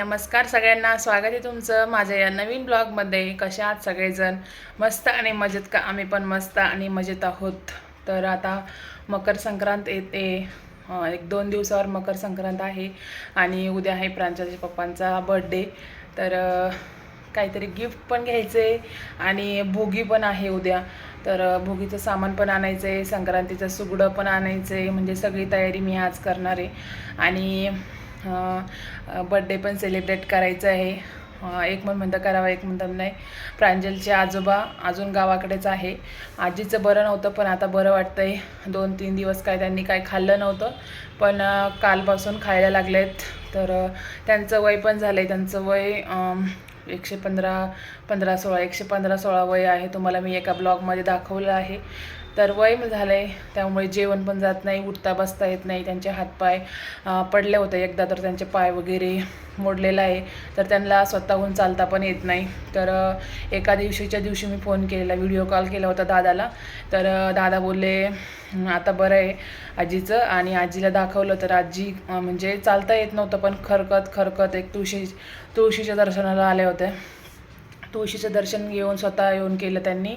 नमस्कार सगळ्यांना. स्वागत आहे तुमचं माझ्या या नवीन ब्लॉगमध्ये. कशा आहात सगळेजण? मस्त आणि मजेत का? आम्ही पण मस्त आणि मजेत आहोत. तर आता मकर संक्रांत येते. एक दोन दिवसावर मकर संक्रांत आहे आणि उद्या आहे प्रांजलच्या पप्पांचा बर्थडे तर काहीतरी गिफ्ट पण घ्यायचं आहे आणि भोगी पण आहे उद्या. तर भोगीचं सामान पण आणायचं आहे संक्रांतीचं सुगडं पण आणायचं आहे म्हणजे सगळी तयारी मी आज करणार आहे. आणि बड्डे पण सेलिब्रेट करायचं आहे. एक मन म्हणतं करावा एक म्हणतं नाही. प्रांजलचे आजोबा अजून गावाकडेच आहे. आजीचं बरं नव्हतं पण आता बरं वाटतं आहे दोन तीन दिवस काय त्यांनी काय खाल्लं नव्हतं. पण कालपासून खायला लागले आहेत तर त्यांचं वय पण झालं आहे त्यांचं वय एकशे पंधरा पंधरा सोळा एकशे पंधरा सोळा वय आहे. तुम्हाला मी एका ब्लॉगमध्ये दाखवलं आहे. तर वय झालं आहे त्यामुळे जेवण पण जात नाही उठता बसता येत नाही त्यांचे हातपाय पडले होते एकदा तर त्यांचे पाय वगैरे मोडलेला आहे तर त्यांना स्वतःहून चालता पण येत नाही. तर एका दिवशीच्या दिवशी मी फोन केलेला व्हिडिओ कॉल केला होता दादाला. तर दादा बोलले आता बरं आहे आजीचं आणि आजीला दाखवलं तर आजी म्हणजे चालता येत नव्हतं पण खरकत खरकत एक तुळशी तुळशीच्या दर्शनाला आले होते तुळशीचं दर्शन घेऊन स्वतः येऊन केलं त्यांनी.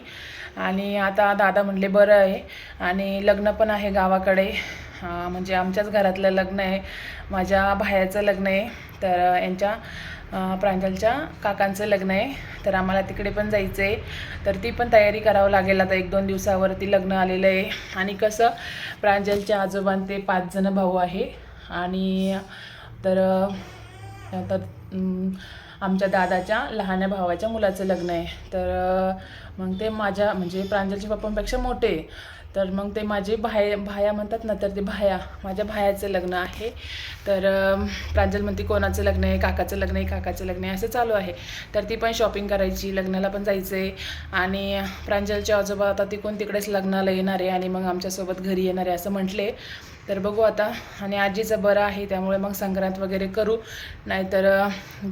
आणि आता दादा म्हणले बरं आहे. आणि लग्न पण आहे गावाकडे. म्हणजे आमच्याच घरातलं लग्न आहे. माझ्या भायाचं लग्न आहे. तर यांच्या प्रांजलच्या काकांचं लग्न आहे. तर आम्हाला तिकडे पण जायचं आहे तर ती पण तयारी करावं लागेल. आता एक दोन दिवसावरती लग्न आलेलं आहे. आणि कसं प्रांजलच्या आजोबां ते पाच भाऊ आहे. आणि तर आता तर आमच्या दादाच्या लहान्या भावाच्या मुलाचं लग्न आहे. तर मग ते माझ्या म्हणजे प्रांजलच्या पप्पांपेक्षा मोठे आहे. तर मग ते माझे भाय भाया म्हणतात ना तर ते भाया माझ्या भायाचं लग्न आहे. तर प्रांजल म्हणते कोणाचं लग्न आहे? काकाचं लग्न आहे? काकाचं लग्न आहे? असं चालू आहे. तर ती पण शॉपिंग करायची लग्नाला पण जायचं आहे आणि प्रांजलच्या आजोबा आता तिकडून तिकडेच लग्नाला येणार आहे आणि मग आमच्यासोबत घरी येणार आहे असं म्हटले. तर बघू आता. आणि आजीचं बरं आहे त्यामुळे मग संक्रांत वगैरे करू. नाहीतर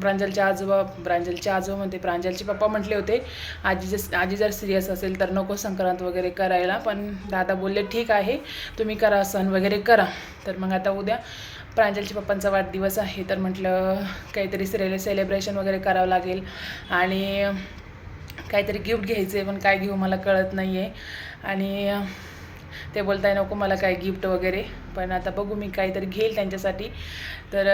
प्रांजलच्या आजोबा प्रांजलचे आजोबा म्हणते प्रांजलचे पप्पा म्हटले होते आजी जर आजी जर सिरियस असेल तर नको संक्रांत वगैरे करायला. पण दादा बोलले ठीक आहे तुम्ही करा सण वगैरे करा. तर मग आता उद्या प्रांजलच्या पप्पांचा वाढदिवस आहे तर म्हटलं काहीतरी सिरियल सेलिब्रेशन वगैरे करावं लागेल. आणि काहीतरी गिफ्ट घ्यायचं आहे पण काय घेऊ मला कळत नाही आहे आणि ते बोलताय नको मला काय गिफ्ट वगैरे. पण आता बघू मी काहीतरी घेईल त्यांच्यासाठी. तर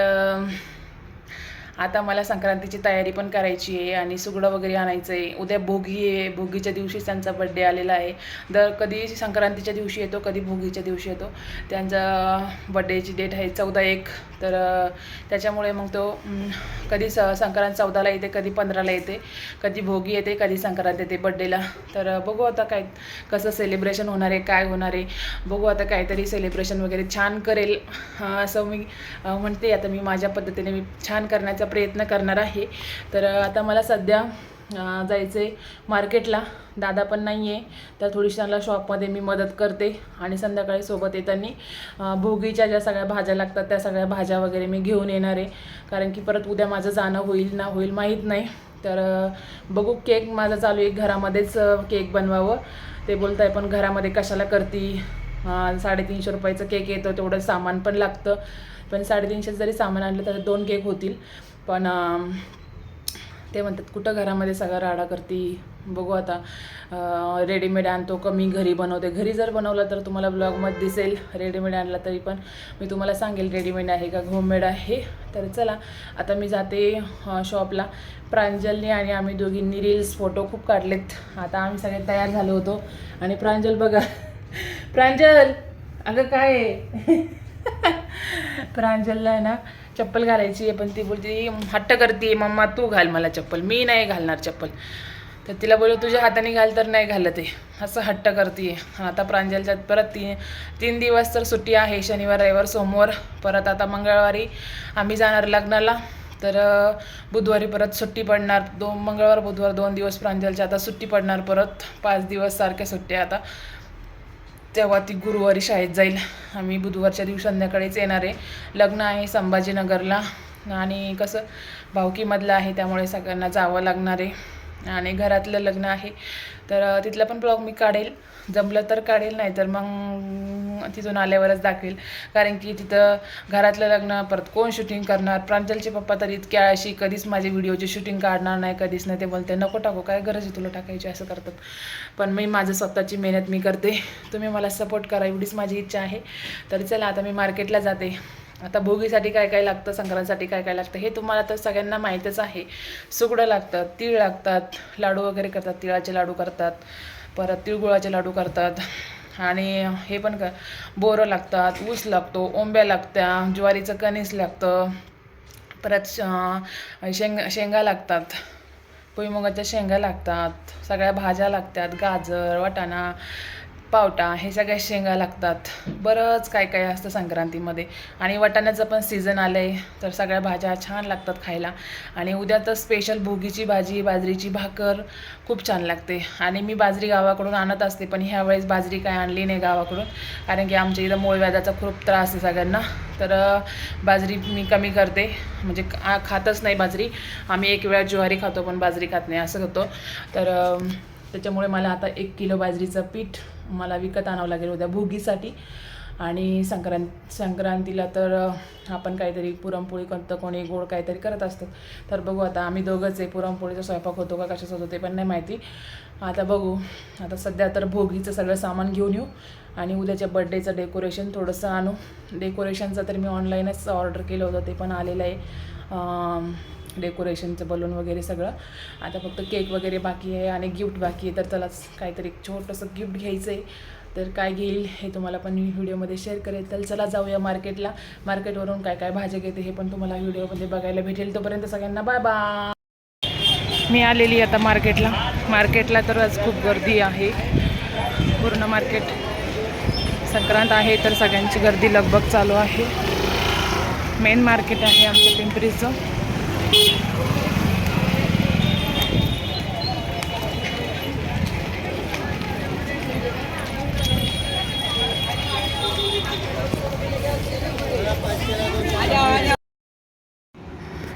आता मला संक्रांतीची तयारी पण करायची आहे आणि सुगडं वगैरे आणायचं आहे. उद्या भोगी आहे. भोगीच्या दिवशी त्यांचा बड्डे आलेला आहे. दर कधी संक्रांतीच्या दिवशी येतो कधी भोगीच्या दिवशी येतो. त्यांचा बड्डेची डेट आहे चौदा एक. तर त्याच्यामुळे मग तो कधी स संक्रांत चौदाला येते कधी पंधराला येते. कधी भोगी येते कधी संक्रांत येते बड्डेला तर बघू आता काय कसं सेलिब्रेशन होणार आहे काय होणार आहे. बघू आता काहीतरी सेलिब्रेशन वगैरे छान करेल. असं मी म्हणते. आता मी माझ्या पद्धतीने मी छान करण्याचा प्रयत्न करणार आहे. तर आता मला सध्या जायचं आहे मार्केटला. दादा पण नाही आहे तर थोडीशी त्यांना शॉपमध्ये मी मदत करते आणि संध्याकाळी सोबत येताना भोगीच्या ज्या सगळ्या भाज्या लागतात त्या सगळ्या भाज्या वगैरे मी घेऊन येणार आहे. कारण की परत उद्या माझं जाणं होईल ना होईल माहीत नाही. तर बघू केक माझा चालू आहे. घरामध्येच केक बनवावं. ते बोलत आहे पण घरामध्ये कशाला करती? साडेतीनशे रुपयाचं केक येतो तेवढं सामान पण लागतं. पण साडेतीनशे जरी सामान आणलं तर दोन केक होतील. पण ते म्हणतात कुठं घरामध्ये सगळा राडा करती बघू आता. रेडीमेड आणतो का मी घरी बनवते. घरी जर बनवलं तर तुम्हाला ब्लॉगमध्ये दिसेल रेडीमेड आणला तरी पण. मी तुम्हाला सांगेल रेडीमेड आहे का होममेड आहे. तर चला आता मी जाते शॉपला प्रांजलने आणि आम्ही दोघींनी रील्स फोटो खूप काढलेत. आता आम्ही सगळे तयार झालो होतो. आणि प्रांजल बघा. प्रांजल! अगं काय आहे? प्रांजलला आहे ना चप्पल घालायची आहे पण ती बोलते हट्ट करते मम्मा तू घाल मला चप्पल. मी नाही घालणार चप्पल. तर तिला बोलू तुझ्या हाताने घाल तर नाही घालत आहे. असं हट्ट करते आता प्रांजलच्या परत तीन तीन दिवस तर सुट्टी आहे शनिवार रविवार सोमवार परत आता मंगळवारी आम्ही जाणार लग्नाला. तर बुधवारी परत सुट्टी पडणार. दोन मंगळवार बुधवार दोन दिवस प्रांजलच्या आता सुट्टी पडणार परत. पाच दिवस सारख्या सुट्ट्या आता. तेव्हा ती गुरुवारी शाळेत जाईल. आम्ही बुधवारच्या दिवशी संध्याकाळीच येणार आहे. लग्न आहे संभाजीनगरला. आणि कसं भावकीमधलं आहे त्यामुळे सगळ्यांना जावं लागणार आहे. आणि घरातलं लग्न आहे. तर तिथला पण ब्लॉग मी काढेल. जमलं तर काढेल नाही तर मग तिथून आल्यावरच दाखवेल. कारण की तिथं घरातलं लग्न परत कोण शूटिंग करणार? प्रांजलचे पप्पा तर इतक्या अशी कधीच माझे व्हिडिओची शूटिंग काढणार नाही कधीच नाही. ते बोलते नको टाकू काय गरज आहे तुला टाकायची? असं करतात. पण मी माझं स्वतःची मेहनत मी करते. तुम्ही मला सपोर्ट करा एवढीच माझी इच्छा आहे. तर चला आता मी मार्केटला जाते. आता भोगीसाठी काय काय लागतं संक्रांतसाठी काय काय लागतं हे तुम्हाला तर सगळ्यांना माहीतच आहे. सुगडं लागतात तीळ लागतात लाडू वगैरे करतात तिळाचे लाडू करतात परत तिळगुळाचे लाडू करतात. आणि हे पण कर बोरं लागतात ऊस लागतो ओंब्या लागत्या ज्वारीचं कणीस लागतं परत शेंग शेंगा लागतात. भुईमुगाच्या शेंगा लागतात सगळ्या भाज्या लागतात गाजर वाटाणा पावटा हे सगळ्या शेंगा लागतात. बरंच काय काय असतं संक्रांतीमध्ये. आणि वाटाण्याचं पण सीझन आलं आहे तर सगळ्या भाज्या छान लागतात खायला. आणि उद्या तर स्पेशल भोगीची भाजी बाजरीची भाकर खूप छान लागते. आणि मी बाजरी गावाकडून आणत असते पण ह्यावेळेस बाजरी काय आणली नाही गावाकडून. कारण की आमच्या इथं मूळव्याजाचा खूप त्रास आहे सगळ्यांना. तर बाजरी मी कमी करते. म्हणजे आ- खातच नाही बाजरी. आम्ही एक वेळा ज्वारी खातो पण बाजरी खात नाही असं होतो. तर त्याच्यामुळे मला आता एक किलो बाजरीचं पीठ मला विकत आणावं लागेल उद्या भोगीसाठी. आणि संक्रांत संक्रांतीला तर आपण काहीतरी पुरणपोळी करतं कोणी गोड काहीतरी करत असतं तर बघू आता आम्ही दोघंच आहे पुरणपोळीचा स्वयंपाक होतो का कशाच होतो ते पण नाही माहिती. आता बघू आता सध्या तर भोगीचं सगळं सामान घेऊन येऊ आणि उद्याच्या बड्डेचं डेकोरेशन थोडंसं आणू. डेकोरेशनचं तर मी ऑनलाईनच ऑर्डर केलं होतं ते पण आलेलं आहे. डेकोरेशनचं बलून वगैरे सगळं. आता फक्त केक वगैरे बाकी आहे आणि गिफ्ट बाकी आहे तर चला काहीतरी छोटंसं गिफ्ट घ्यायचं आहे तर काय घेईल हे तुम्हाला पण मी व्हिडिओमध्ये शेअर करेल. तर चला जाऊया मार्केटला. मार्केटवरून काय काय भाज्या घेते हे पण तुम्हाला व्हिडिओमध्ये बघायला भेटेल. तोपर्यंत सगळ्यांना बाय बाय मी आलेली आता मार्केटला. मार्केटला तर आज खूप गर्दी आहे. पूर्ण मार्केट संक्रांत आहे तर सगळ्यांची गर्दी लगबग चालू आहे. मेन मार्केट आहे आमच्या पिंपरीचं.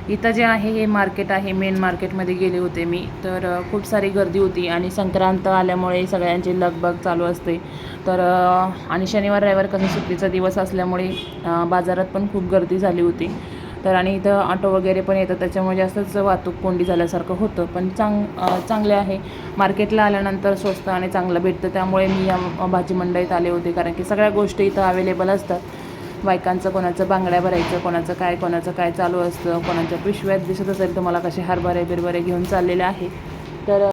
इथं जे आहे हे मार्केट आहे. मेन मार्केटमध्ये गेले होते मी. तर खूप सारी गर्दी होती आणि संक्रांत आल्यामुळे सगळ्यांची लगबग चालू असते. तर आणि शनिवार रविवार कसं सुट्टीचा दिवस असल्यामुळे बाजारात पण खूप गर्दी झाली होती. तर आणि इथं ऑटो वगैरे पण येतात त्याच्यामुळे जास्तच वाहतूक कोंडी झाल्यासारखं होतं. पण चांग चांगले आहे. मार्केटला आल्यानंतर स्वस्त आणि चांगलं भेटतं. त्यामुळे मी या भाजी मंडईत आले होते. कारण की सगळ्या गोष्टी इथं अवेलेबल असतात. बायकांचं कोणाचं बांगड्या भरायचं कोणाचं काय कोणाचं काय चालू असतं कोणाच्या पिशव्यात दिसत असेल तुम्हाला कसे हरभरे बिरभरे घेऊन चाललेले आहे. तर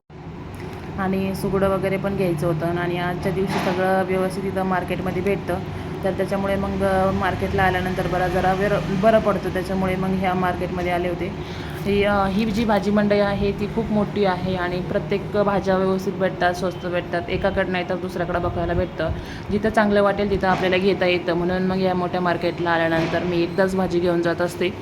आणि सुगडं वगैरे पण घ्यायचं होतं. आणि आजच्या दिवशी सगळं व्यवस्थित इथं मार्केटमध्ये भेटतं. तर त्याच्यामुळे मग मार्केटला आल्यानंतर बरा जरा वेर बरं पडतं. त्याच्यामुळे मग ह्या मार्केटमध्ये आले होते. ही ही जी भाजी मंडई आहे ती खूप मोठी आहे आणि प्रत्येक भाज्या व्यवस्थित भेटतात स्वस्त भेटतात. एकाकडं नाही तर दुसऱ्याकडं बघायला भेटतं. जिथं चांगलं वाटेल तिथं आपल्याला घेता येतं. म्हणून मग या मोठ्या मार्केटला आल्यानंतर मी एकदाच भाजी घेऊन जात असते.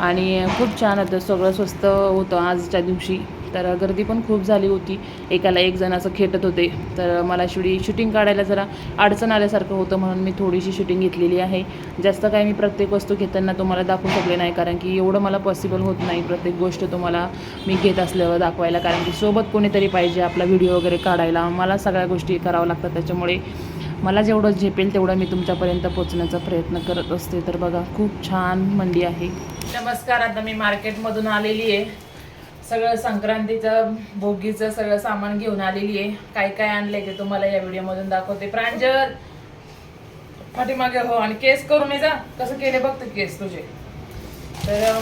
आणि खूप छान होतं. सगळं स्वस्त होतं आजच्या दिवशी. तर गर्दी पण खूप झाली होती. एकाला एक जण असं खेटत होते. तर मला शिडी शूटिंग काढायला जरा अडचण आल्यासारखं होतं म्हणून मी थोडीशी शूटिंग घेतलेली आहे. जास्त काय मी प्रत्येक वस्तू घेताना तुम्हाला दाखवू शकले नाही कारण की एवढं मला पॉसिबल होत नाही. प्रत्येक गोष्ट तुम्हाला मी घेत असल्यावर दाखवायला कारण की सोबत कोणीतरी पाहिजे आपला व्हिडिओ वगैरे काढायला. मला सगळ्या गोष्टी कराव्या लागतात. त्याच्यामुळे मला जेवढं झेपेल तेवढं मी तुमच्यापर्यंत पोचण्याचा प्रयत्न करत असते. तर बघा खूप छान मंडी आहे. नमस्कार आता मी मार्केटमधून आलेली आहे. सगळं संक्रांतीचं भोगीचं सगळं सामान घेऊन आलेली आहे. काय काय आणलंय ते तुम्हाला या व्हिडिओमधून दाखवते. प्रांजल पाठीमागे हो आणि केस करून ये जा. कसं केले बघते केस तुझे. तर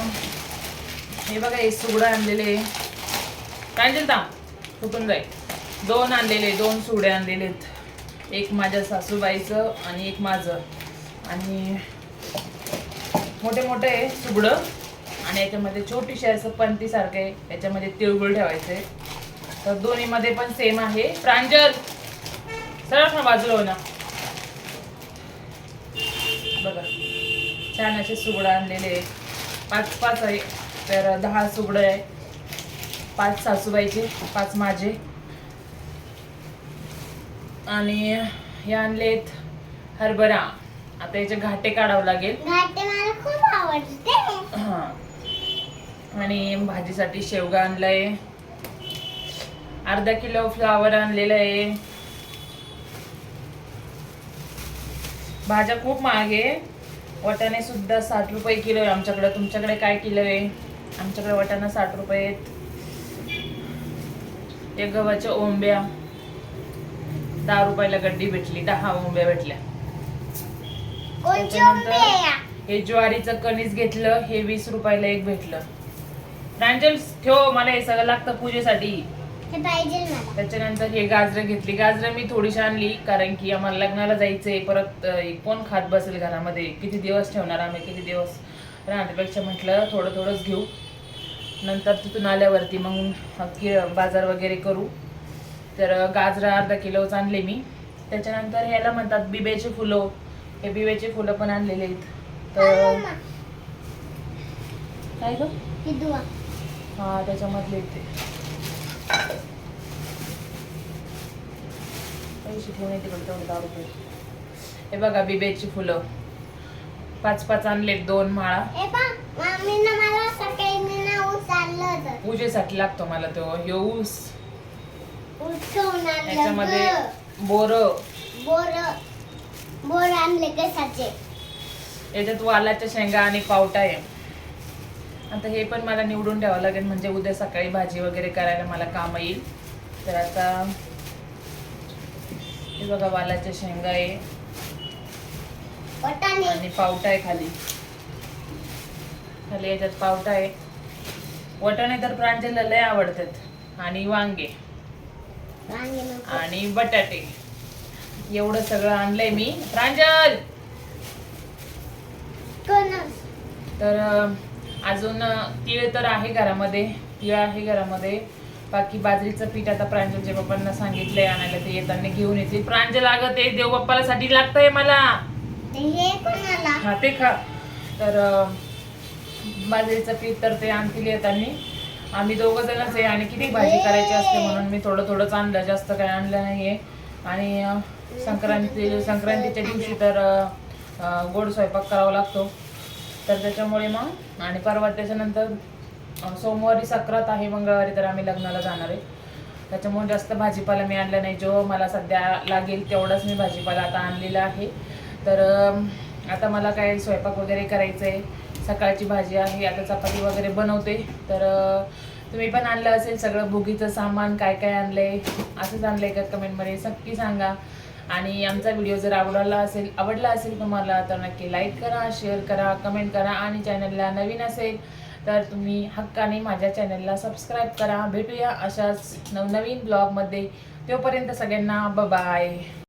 हे बघा हे सुगडं आणलेले प्रांजल ता कुठून जाईल दोन आणलेले दोन सुगडे आणलेले आहेत. एक माझ्या सासूबाईचं आणि एक माझं. आणि मोठे मोठे सुगडं आणि याच्यामध्ये छोटीशी असं पंतीसारखं आहे. याच्यामध्ये तिळगुळ ठेवायचे. तर दोन्हीमध्ये पण सेम आहे. प्रांजल सरळ ना बाजूला हो ना बघा. छान असे सुगडं आणलेले. पाच पाच आहे. तर दहा सुगडं आहे. पाच सासूबाईचे पाच माझे. आणि हे आणलेत हरभरा. आता याचे घाटे काढावं लागेल. घाटे मला खूप आवडते. हा. आणि भाजीसाठी शेवगा आणलाय. अर्धा किलो फ्लावर आणलेलं आहे. भाज्या खूप महाग आहे. वाटाणे सुद्धा साठ रुपये किलो आहे. आमच्याकडे तुमच्याकडे काय किलो आहे? आमच्याकडे वाटाणा साठ रुपये आहेत. या गव्हाच्या ओंब्या. दहा रुपयाला गड्डी भेटली. दहा ओंब्या भेटल्या. त्याच्यानंतर- आहे? हे ज्वारीचं कणीस घेतलं. हे वीस रुपयाला एक भेटलं. प्रांजल ठेव मला हे सगळं लागतं पूजेसाठी. हे पाहिजे मला त्याच्यानंतर हे गाजरं घेतली. गाजरं मी थोडीशी आणली कारण की आम्हाला लग्नाला जायचंय. परत अं, कोण खात बसेल घरामध्ये. किती दिवस ठेवणार आम्ही? किती दिवस राहण्यापेक्षा म्हटलं थोडं थोडंच घेऊ. नंतर तिथून आल्यावरती मग कि बाजार वगैरे करू. तर गाजरं अर्धा किलोच आणले मी. त्याच्यानंतर ह्याला म्हणतात बिब्याचे फुलं. हे बिब्याचे फुलं पण आणलेले आहेत. तर काय गं? ही दुवा हा त्याच्यामधले ते. पैसे ठेवून येते पण तेवढं दहा रुपये. हे बघा बिब्याची फुलं. पाच पाच आणलेत दोन माळा. हे आणलं पूजेसाठी लागतो मला तो ह्यो ऊस. आणलं त्याच्यामध्ये. बोर. बोर बोर आणले कशाचे? याच्यात वालाच्या शेंगा आणि पावटा आहे. आता हे पण मला निवडून ठेवावं लागेल म्हणजे उद्या सकाळी भाजी वगैरे करायला मला काम येईल. तर आता हे बघा वालाच्या शेंगा आहे. आणि पावटा आहे खाली. खाली याच्यात पावटा आहे. वटाणे तर प्रांजलला लय आवडतात. आणि वांगे. आणि बटाटे. एवढं सगळं आणलंय मी. प्रांजल! तर अजून तीळ तर आहे घरामध्ये तीळ आहे घरामध्ये. बाकी बाजरीचं पीठ आता प्रांजलच्या पप्पांना सांगितलंय आणायला ते येताना घेऊन येतील प्रांजल अगं ते देवबाप्पाला साठी लागतंय मला. हे ते खा. तर बाजरीचं पीठ तर ते आणतील येताना. आम्ही दोघं जणच आहे आणि किती भाजी करायची असते म्हणून मी थोडं थोडंच आणलं. जास्त काही आणलं नाहीये. आणि संक्रांती संक्रांतीच्या दिवशी तर गोड स्वयंपाक करावा लागतो. तर त्याच्यामुळे मग आणि परवा त्याच्यानंतर सोमवारी सक्रात आहे मंगळवारी तर आम्ही लग्नाला जाणार आहे. त्याच्यामुळे जास्त भाजीपाला मी आणला नाही. जो मला सध्या लागेल तेवढाच मी भाजीपाला आता आणलेला आहे. तर आता मला काय स्वयंपाक वगैरे करायचं आहे सकाळची भाजी आहे आता चपाती वगैरे बनवते. तर तुम्ही पण आणलं असेल सगळं भुगीचं सामान काय काय आणलंय? असंच आणलंय का कमेंटमध्ये नक्की सांगा. आणि आमचा व्हिडिओ जर आवडला असेल आवडला असेल तुम्हाला तर नक्की लाईक करा शेअर करा कमेंट करा आणि चॅनलला नवीन असेल तर तुम्ही हक्काने माझ्या चॅनलला सबस्क्राईब करा. भेटूया अशाच नवनवीन ब्लॉगमध्ये तोपर्यंत सगळ्यांना बाय